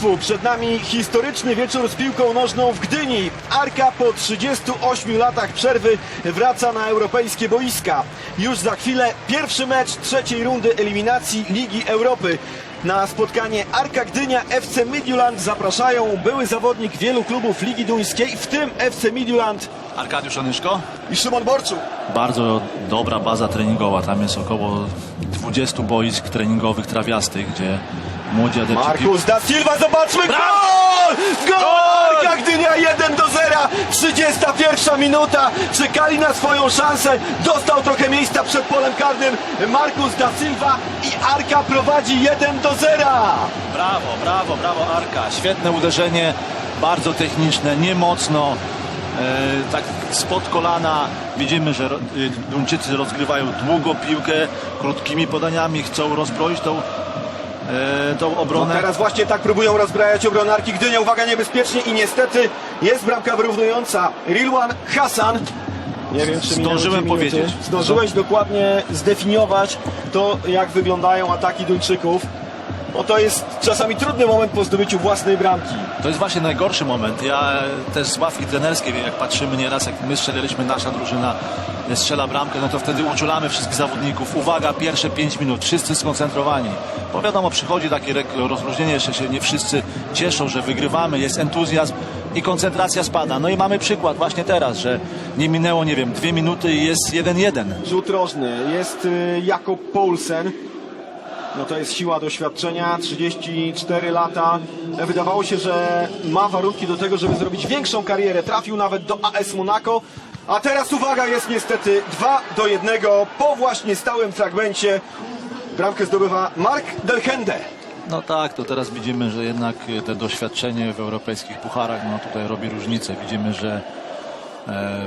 Państwu, przed nami historyczny wieczór z piłką nożną w Gdyni. Arka po 38 latach przerwy wraca na europejskie boiska. Już za chwilę pierwszy mecz trzeciej rundy eliminacji Ligi Europy. Na spotkanie Arka Gdynia FC Midtjylland zapraszają były zawodnik wielu klubów Ligi Duńskiej, w tym FC Midtjylland Arkadiusz Onyszko. i Szymon Borczuk. Bardzo dobra baza treningowa. Tam jest około 20 boisk treningowych trawiastych, gdzie Markus da Silva, zobaczmy Brawo! gol! Gol! Arka Gdynia 1 do 0, 31 minuta, czekali na swoją szansę, dostał trochę miejsca przed polem karnym Markus da Silva i Arka prowadzi 1 do 0. Brawo, brawo, brawo Arka. Świetne uderzenie, bardzo techniczne, niemocno. E, tak spod kolana widzimy, że y, Duńczycy rozgrywają długo piłkę, krótkimi podaniami, chcą rozbroić tą, e, tą No obronę. teraz właśnie tak próbują rozbrajać obronę Arki Gdynia, uwaga niebezpiecznie i niestety jest bramka wyrównująca. Rilwan Hasan. Nie wiem, czy Zdążyłem powiedzieć. Zdążyłeś dokładnie zdefiniować to, jak wyglądają ataki Duńczyków. No to jest czasami trudny moment po zdobyciu własnej bramki. To jest właśnie najgorszy moment. Ja też z ławki trenerskiej, jak patrzymy nieraz, jak my strzeliliśmy, nasza drużyna strzela bramkę, no to wtedy uczulamy wszystkich zawodników. Uwaga, pierwsze 5 minut, wszyscy skoncentrowani. Bo wiadomo, przychodzi takie rozluźnienie, jeszcze się nie wszyscy cieszą, że wygrywamy, jest entuzjazm i koncentracja spada. No i mamy przykład właśnie teraz, że nie minęło, nie wiem, dwie minuty i jest 1-1. Rzut rożny. Jest y, Jakob Poulsen. No to jest siła doświadczenia, 34 lata. Wydawało się, że ma warunki do tego, żeby zrobić większą karierę. Trafił nawet do AS Monaco. A teraz uwaga, jest niestety 2 do 1 po właśnie stałym fragmencie. Bramkę zdobywa Mark Delhende. No tak, to teraz widzimy, że jednak te doświadczenie w europejskich pucharach no tutaj robi różnicę. Widzimy, że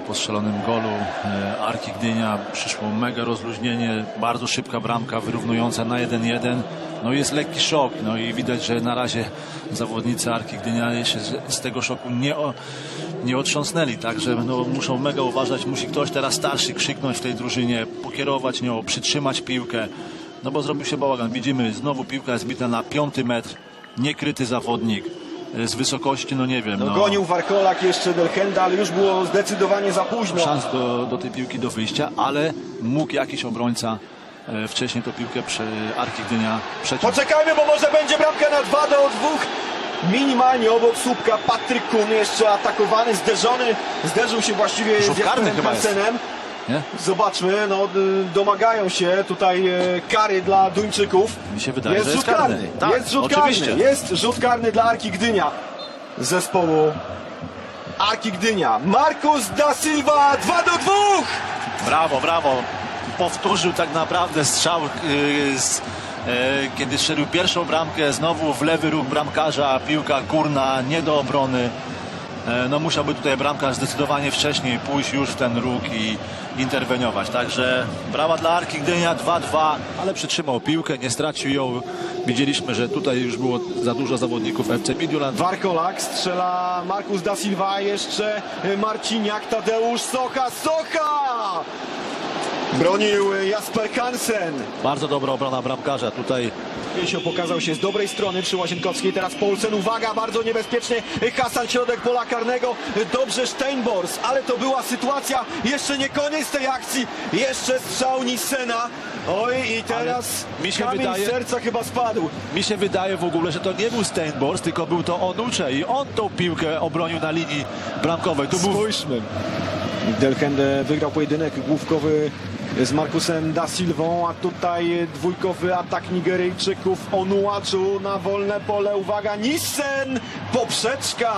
po strzelonym golu e, Arki Gdynia przyszło mega rozluźnienie, bardzo szybka bramka wyrównująca na 1-1. No jest lekki szok, no i widać, że na razie zawodnicy Arki Gdynia się z tego szoku nie, o, nie otrząsnęli, także no, muszą mega uważać, musi ktoś teraz starszy krzyknąć w tej drużynie, pokierować nią, przytrzymać piłkę. No bo zrobił się bałagan. Widzimy, znowu piłka jest bita na piąty metr. Niekryty zawodnik. E, Z wysokości, no nie wiem. No, No, Gonił Warkolak jeszcze Delhenda, ale już było zdecydowanie za późno. szans do, do tej piłki do wyjścia, ale mógł jakiś obrońca e, wcześniej tą piłkę przy Arki Gdynia przeciąć. Poczekajmy, bo może będzie bramka na 2 do 2. Minimalnie obok słupka Patryk Kun jeszcze atakowany, zderzony. Zderzył się właściwie z Rzut Jasperem chyba jest. Nie? Zobaczmy, no y, domagają się tutaj e, kary dla Duńczyków. Mi się wydaje, jest że jest rzut karny. karny. Tak, jest rzut oczywiście. karny. Jest rzut karny dla Arki Gdynia zespołu Arki Gdynia. Markus da Silva 2 do 2. Brawo, brawo. Powtórzył tak naprawdę strzał, yy, z, e, kiedy strzelił pierwszą bramkę, znowu w lewy róg bramkarza, piłka górna, nie do obrony. E, No musiałby tutaj bramkarz zdecydowanie wcześniej pójść już w ten róg i interweniować. Także brawa dla Arki Gdynia 2-2, ale przytrzymał piłkę, nie stracił ją. Widzieliśmy, że tutaj już było za dużo zawodników FC Midtjylland. Warkolak strzela Markus da Silva, jeszcze Marciniak, Tadeusz Socha, Socha! Bronił Jasper Hansen. Bardzo dobra obrona bramkarza. Tutaj Piesio pokazał się z dobrej strony przy Łazienkowskiej, teraz Polsen, uwaga, bardzo niebezpiecznie, Hasan środek pola karnego, dobrze Steinbors, ale to była sytuacja, jeszcze nie koniec tej akcji, jeszcze strzał Nissena, oj i teraz mi się kamień wydaje- serca chyba spadł. Mi się wydaje w ogóle, że to nie był Steinbors, tylko był to Onucze i on tą piłkę obronił na linii bramkowej. Tu był Spójrzmy. Delhende wygrał pojedynek główkowy z Markusem Da Silvą, a tutaj dwójkowy atak Nigeryjczyków Onuaczu na wolne pole. Uwaga, Nissen! Poprzeczka!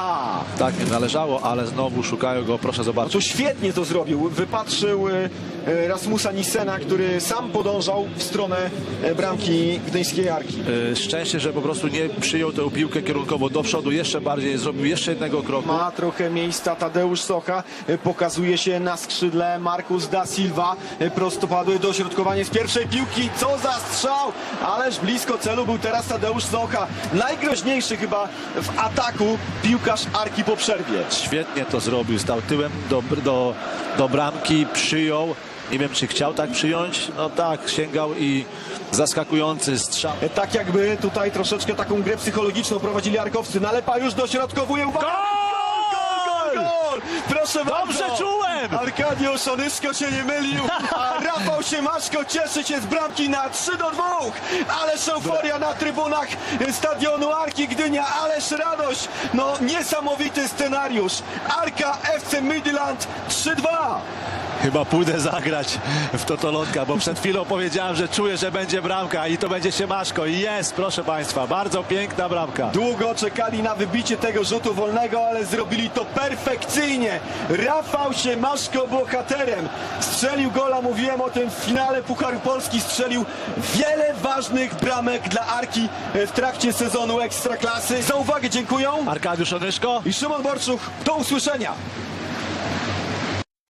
tak nie należało, ale znowu szukają go, proszę No zobaczyć. tu świetnie to zrobił. Wypatrzył e, Rasmusa Nissena, który sam podążał w stronę e, bramki Gdyńskiej Arki. E, Szczęście, że po prostu nie przyjął tę piłkę kierunkowo do przodu, jeszcze bardziej zrobił jeszcze jednego kroku. Ma trochę miejsca Tadeusz Socha, pokazuje się na skrzydle Markus da Silva, prostopadłe dośrodkowanie z pierwszej piłki, co za strzał, ależ blisko celu był teraz Tadeusz Socha, najgroźniejszy chyba w ataku piłkarz Arki po przerwie. Świetnie to zrobił, stał tyłem do, do, do bramki, przyjął Nie wiem, czy chciał tak przyjąć. No tak, sięgał i zaskakujący strzał. Tak jakby tutaj troszeczkę taką grę psychologiczną prowadzili Arkowcy. Nalepa już dośrodkowuje. Uwaga! Proszę Dobrze bardzo! czułem! Arkadiusz Onyszko się nie mylił, a Rafał Siemaszko cieszy się z bramki na 3 do 2. Ależ euforia na trybunach stadionu Arki Gdynia, ależ radość. No niesamowity scenariusz. Arka FC Midland 3-2. Chyba pójdę zagrać w Totolotka, bo przed chwilą powiedziałem, że czuję, że będzie bramka i to będzie Siemaszko. I jest, proszę Państwa, bardzo piękna bramka. Długo czekali na wybicie tego rzutu wolnego, ale zrobili to perfekcyjnie. Rafał Siemaszko bohaterem. Strzelił gola, mówiłem o tym w finale Pucharu Polski. Strzelił wiele ważnych bramek dla Arki w trakcie sezonu Ekstraklasy. Za uwagę dziękuję Arkadiusz Onyszko. i Szymon Borczuch. Do usłyszenia.